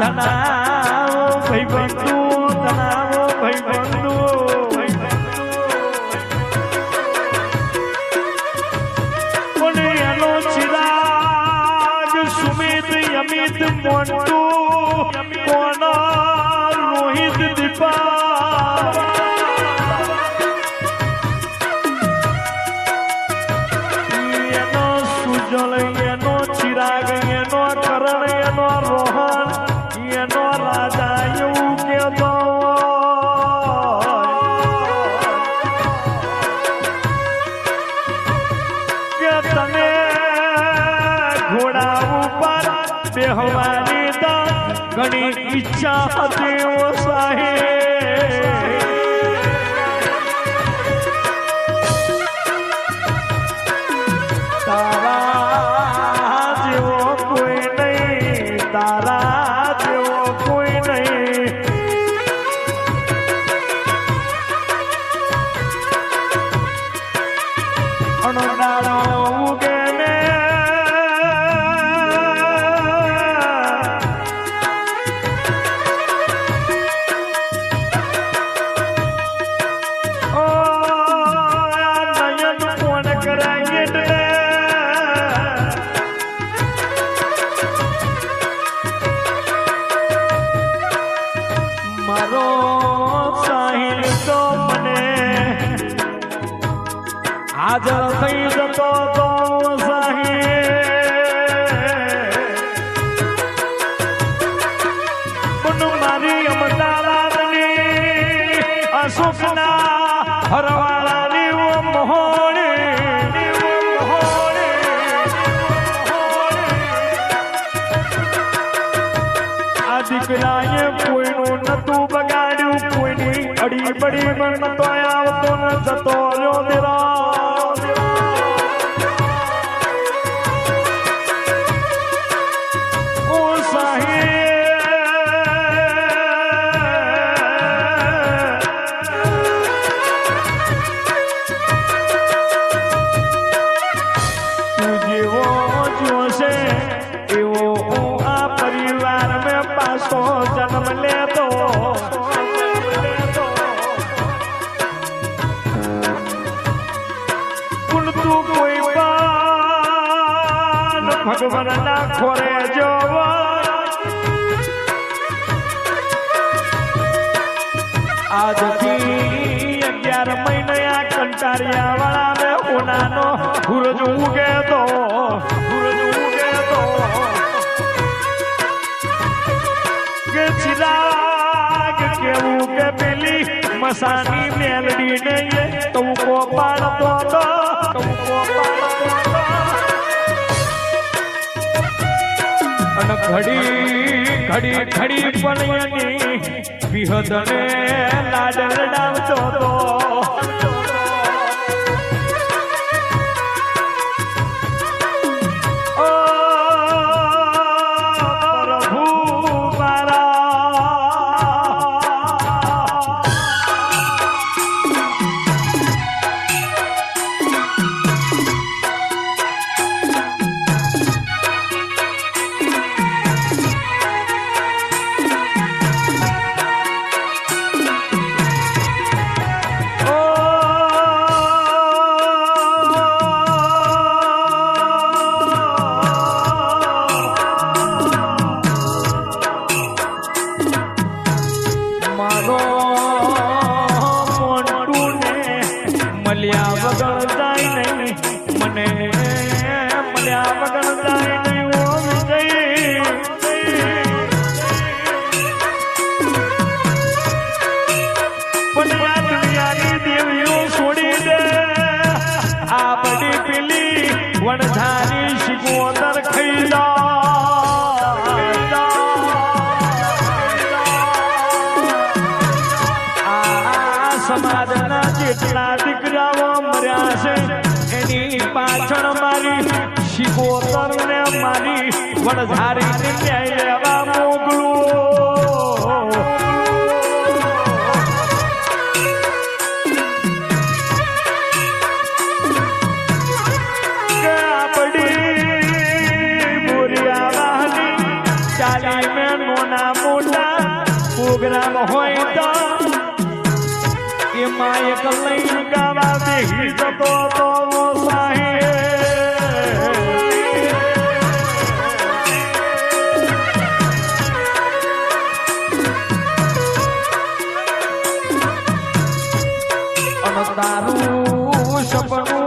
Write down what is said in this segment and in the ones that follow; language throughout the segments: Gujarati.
ધણાવો ભાઈ બંધુ ઉપર બેહવાની તો ઘણી ઈચ્છા હતી ઓ સાહેબ જતો તો સાહિલ મારી અમદાવાદની અશોકના હરવાળાની મોહણી આ દીકરાએ કોઈનું નતું બગાડ્યું, કોઈની અડી બડી પણ નતો આવતો ન જતો. રહ્યો મેં પાછો જન્મ લેતો. પણ કોઈ પણ ભગવાન ના ખોરે જોવા. આજથી અગિયાર મહિને આ કંટારિયા વાળા મેં હોનાનો સૂરજ ઉગે તો મસાની મેલડી નહીં ટૂંકો પાડતો તો ટૂંકો પાડતો તો અને ઘડી ઘડી ઘડી પણ વિહદને લાડ લડાવતો તો. જેટલા દીકરાઓ મર્યા છે. એની પાછળ મારી શિકોતર ને મારી વણઝારી લેવા મોકલું. હોય તો એમાં એક લઈને ગાવા બેહી જતો તો સાહે સપનું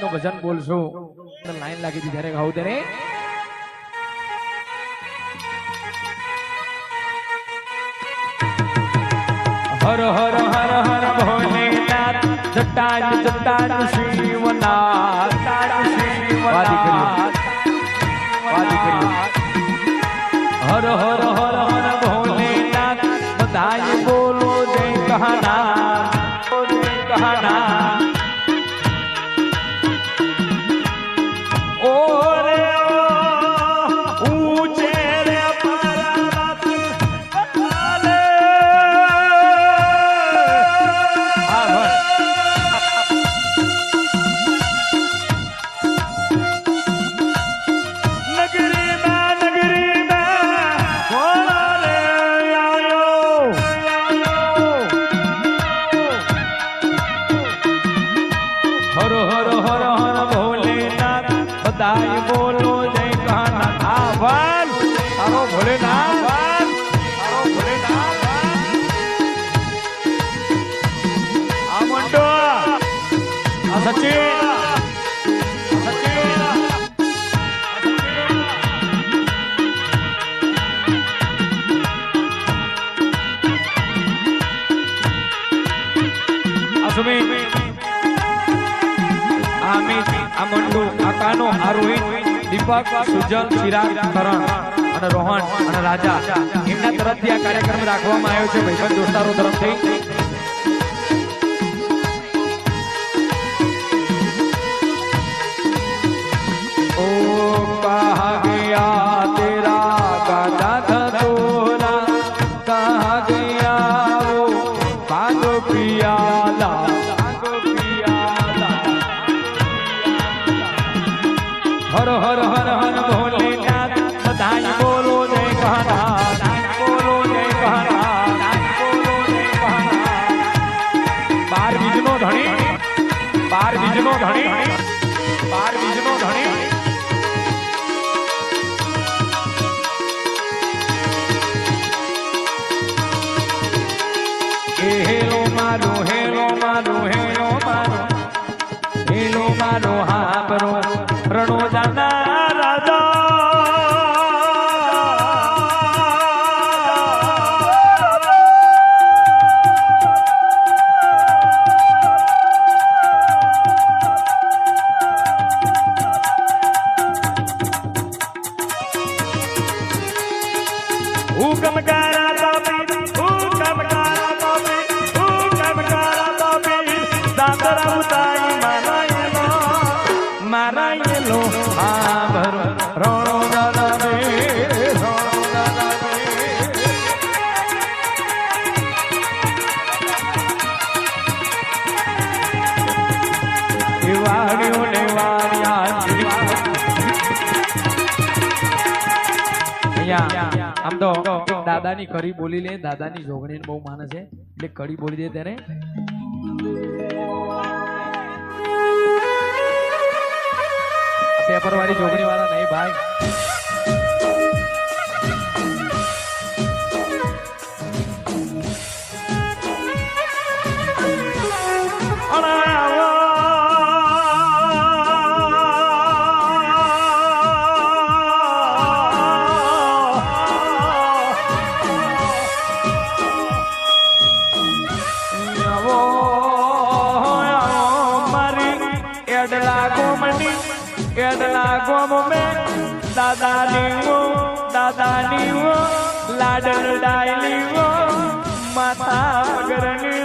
નું ભજન બોલશું. લાઈન લાગી હતી ત્યારે ગાવું તેને હર હર હર હર ભોલેનાથ જટાજ જટાજ શિવનાથ વાદી કાનો આ રોહિત દીપક, સુજલ, ચિરાગ, કરણ અને રોહન અને રાજા. એમના તરફથી આ કાર્યક્રમ રાખવામાં આવ્યો છે. ભાઈબંધ દોસ્તારો તરફથી. તપી મારાયેલો મારાયેલો આ ભર રણો દાદા રે રણો દાદા રે વાણ્યો ને વાણ્યા આમ તો દાદાની કડી બોલી લે દાદાની જોગણી બહુ માને છે એટલે કડી બોલી દે ત્યારે પેપર વાળી જોગણી વાળા નહીં ભાઈ. ગઢડા ગોમ મે દાદા નીવો દાદા નીવો લાડલ ડાયલીવો માતા ગરણી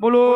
બોલો